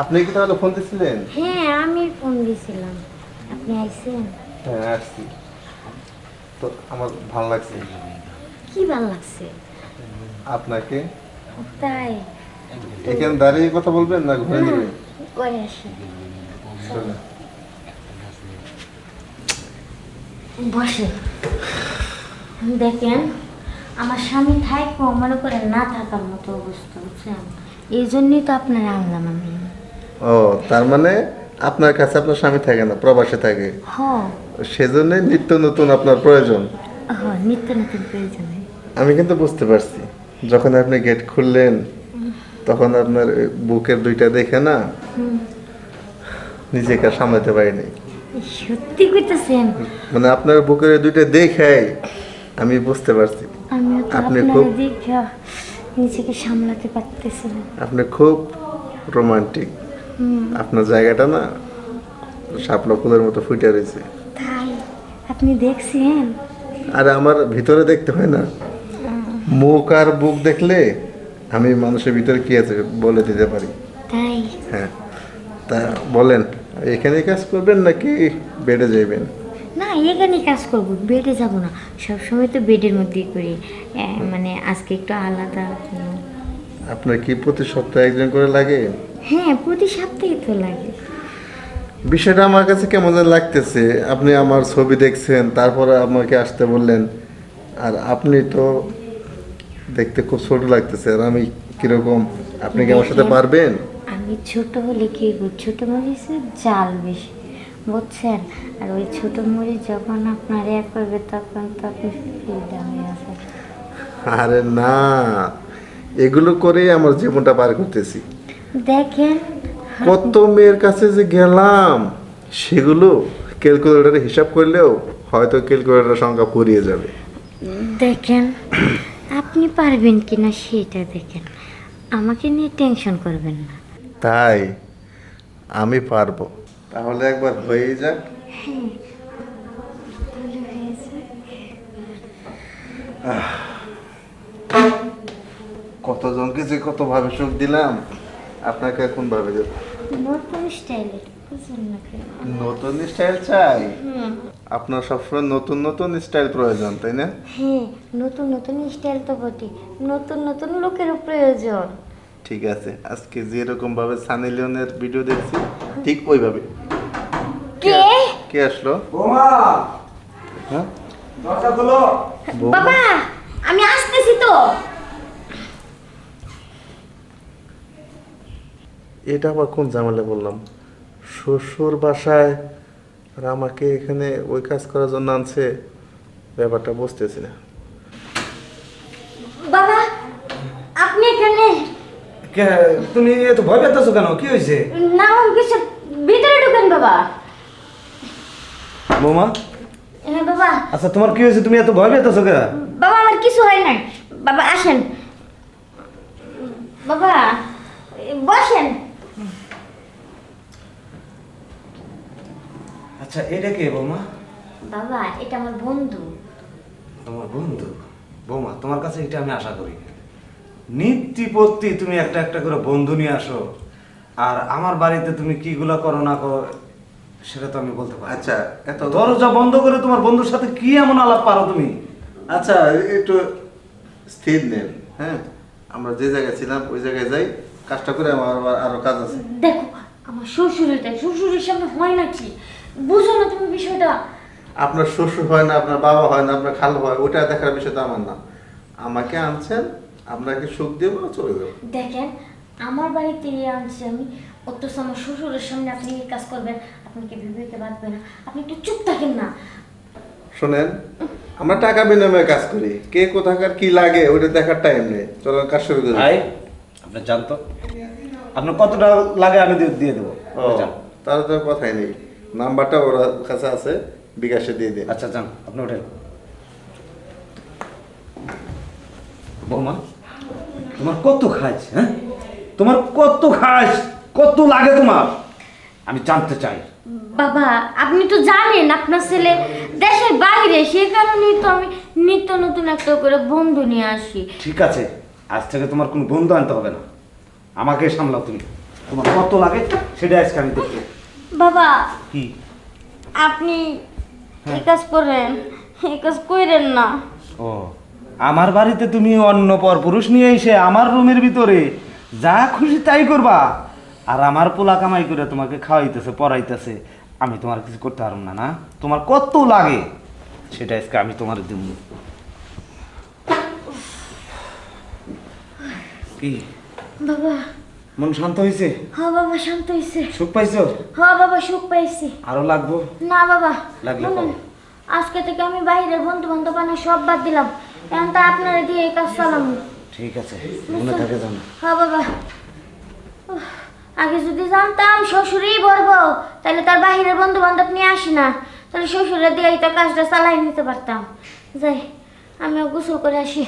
আপনি কি তাহলে ফোন দিছিলেন? হ্যাঁ আমি ফোন দিয়েছিলাম আপনি আইছেন? হ্যাঁ আসছি। তো আমার ভালো লাগছে। কি ভালো লাগছে? আপনাকে? তাই। এখানে দাঁড়িয়ে কথা বলবেন না ঘুরে না নেবেন? করে আসি। বসে। দেখেন আমার স্বামী থাকব মনে করে না থাকার মতো অবস্থা বুঝছেন? এই জন্যই তো আপনার আনলাম আমি ও তার মানে আপনার কাছে আপনার স্বামী থাকে না প্রবাসে থাকে। হ সেজন্য নিত্য নতুন আপনার প্রয়োজন। হ নিত্য নতুন প্রয়োজনে। আমি কিন্তু বুঝতে পারছি। যখন আপনি গেট খুললেন তখন আপনার বুকের দুইটা দেখে না নিজেকে সামলাতে পারিনি। সত্যি কইতেছেন? মানে আপনার বুকের দুইটা দেখাই আমি বুঝতে পারছি। আপনি খুব- দেখা নিজেকে সামলাতে পারতেছি না। আপনি খুব রোমান্টিক আপনার জায়গাটা না শাপলা ফুলের মতো ফুটে রয়েছে। তাই আপনি দেখছেন? আর আমার ভিতরে দেখতে হয় না। মুখ আর বুক দেখলে আমি মানুষের ভিতরে কি আছে বলে দিতে পারি? তাই। হ্যাঁ। তা বলেন এখানেই কাজ করবেন নাকি বেডে যাইবেন? না এখানে কাজ করব বেডে যাব না। সবসময় তো বেডের মধ্যেই করি। মানে আজকে একটু আলাদা। আপনার কি প্রতি সপ্তাহে একজন করে লাগে? হ্যাঁ প্রতি সপ্তাহে তো লাগে। বিষয়টা আমার কাছে কেমন যেন লাগতেছে। আপনি আমার ছবি দেখছেন তারপরে আমাকে আসতে বললেন আর আপনি তো দেখতে খুব ছোট লাগতেছে। আর আমি কীরকম? আপনি কি আমার সাথে পারবেন? আমি ছোট হলে কি ছোট মরিচে জাল বেশি বুঝছেন? আর ওই ছোট মরিচ যখন আপনার ইয়ে করবে তখন তো আপনি ফিল্ডা হয়ে আরে না এগুলো করেই আমার জীবনটা পার করতেছি। দেখেন কত মেয়ের কাছে যে গেলাম সেগুলো ক্যালকুলেটারে হিসাব করলেও হয়তো ক্যালকুলেটার সংখ্যা ফুরিয়ে যাবে। দেখেন আপনি পারবেন কি না সেটা দেখেন। আমাকে নিয়ে টেনশন করবেন না। তাই আমি পারব। তাহলে একবার হয়েই যাক। কতজনকে যে কত ভাবে সুখ দিলাম। আপনাকে এখন ভাবে দেব নতুন স্টাইলের না নতুন স্টাইল চাই? হুম। আপনার সবসময় নতুন নতুন স্টাইল প্রয়োজন তাই না? হ্যাঁ নতুন নতুন স্টাইল তো বটে। নতুন নতুন লোকেরও প্রয়োজন। ঠিক আছে আজকে যেরকম ভাবে সানি লিওনের ভিডিও দেখছি ঠিক ওইভাবে। কে? কে? আসলো? বোমা! হ্যাঁ? দরজা খোলো। বাবা আমি আসতেছি তো। এটা আবার কোন ঝামেলা বললাম? শ্বশুর বাসায় আর আমাকে এখানে ওই কাজ করার জন্য আনছে ব্যাপারটা বুঝতেছি না। বাবা আপনি এখানে? কে তুমি এত ভয় পেতেছো কেন? কি হয়েছে? না আমি কিছু ভিতরে ঢুকেন বাবা। বৌমা? হ্যাঁ বাবা। আচ্ছা তোমার কি হয়েছে? তুমি এত ভয় পেতেছো কে বাবা আমার কিছু হয় নাই। বাবা আসেন। বাবা বসেন। আচ্ছা এটা কে বৌমা? বাবা এটা আমার বন্ধু। তোমার বন্ধু? বৌমা তোমার কাছে এটা আমি আশা করি। নিত্যপত্তি তুমি একটা একটা করে বন্ধু নিয়ে আসো। আর আমার বাড়িতে তুমি কিগুলো করো না করো সেটা তো আমি বলতে পারি আচ্ছা এত দরজা বন্ধ করে তোমার বন্ধুর সাথে কি এমন আলাপ পারো তুমি? আচ্ছা একটু স্থির নেন হ্যাঁ? আমরা যে জায়গায় ছিলাম ওই জায়গায় যাই কাজটা করে আমার আবার আরও কাজ আছে। দেখো আমার শ্বশুর এটা শ্বশুরের সামনে হয় নাকি? বুঝো না তুমি বিষয়টা। আপনার শ্বশুর হয় না আপনার বাবা হয় না আপনার খালু হয় ওটা দেখার বিষয় তো আমার না। আমাকে আনছেন আপনাকে সুখ দেবো চলে যাব। দেখেন আমার বাড়িতে আনছি আমি অথচ আমার শ্বশুরের সামনে আপনি এই কাজ করবেন আপনাকে বিবেকে বাঁধবে না? আপনি একটু চুপ থাকেন না। শোনেন আমরা টাকা বিনিময়ে কাজ করি কে কোথাকার কি লাগে ওটা দেখার টাইম নেই। চলো কাজ শুরু করি। ভাই আপনি জানতো? আপনার কত টাকা লাগে আমি দিয়ে- দিয়ে দেবো। ও তাহলে তো কথাই নেই। নাম্বারটা ওর কাছে আছে বিকাশে দিয়ে দিন। আচ্ছা যান আপনি ওঠেন। বৌমা তোমার কত খাস হ্যাঁ? তোমার কত খাস কত লাগে তোমার? আমি জানতে চাই। বাবা আপনি তো জানেন আপনার ছেলে দেশের বাইরে সে কারণেই তো আমি নিত্য নতুন একটা করে বন্ধু নিয়ে আসি। ঠিক আছে আজ থেকে তোমার কোনো বন্ধু আনতে হবে না। আমাকে সামলাও তুমি। তোমার কত লাগে সেটা আজকে আমি দেখব। বাবা কি? আপনি এই কাজ করেন এই কাজ করেন না। ও আমার বাড়িতে তুমি অন্য পর পুরুষ নিয়ে এসে আমার রুমের ভিতরে যা খুশি তাই করবা। আর আমার পোলা কামাই করে তোমাকে খাওয়াইতেছে পড়াইতেছে। আমি তোমার কিছু করতে পারব না না? তোমার কত লাগে? সেটা আজকে আমি তোমার দিব। কি? বাবা মন শান্ত হয়েছে হ বাবা শান্ত হয়েছে সুখ পাইছো? হ বাবা সুখ পাইছি। আরও লাগবো? না বাবা। লাগলে আজকে থেকে আমি বাইরের বন্ধু বান্ধব সব বাদ দিলাম। এখন তো আপনারা দিয়ে এই কাজ চালাম ঠিক আছে মনে থাকে জানো হ্যাঁ বাবা। আগে যদি জানতাম শ্বশুরই বলব তাহলে তার বাহিরের বন্ধু বান্ধব নিয়ে আসি না। তাহলে শ্বশুরের দিয়ে এই তো কাজটা চালাই নিতে পারতাম। যাই আমিও গোসল করে আসি।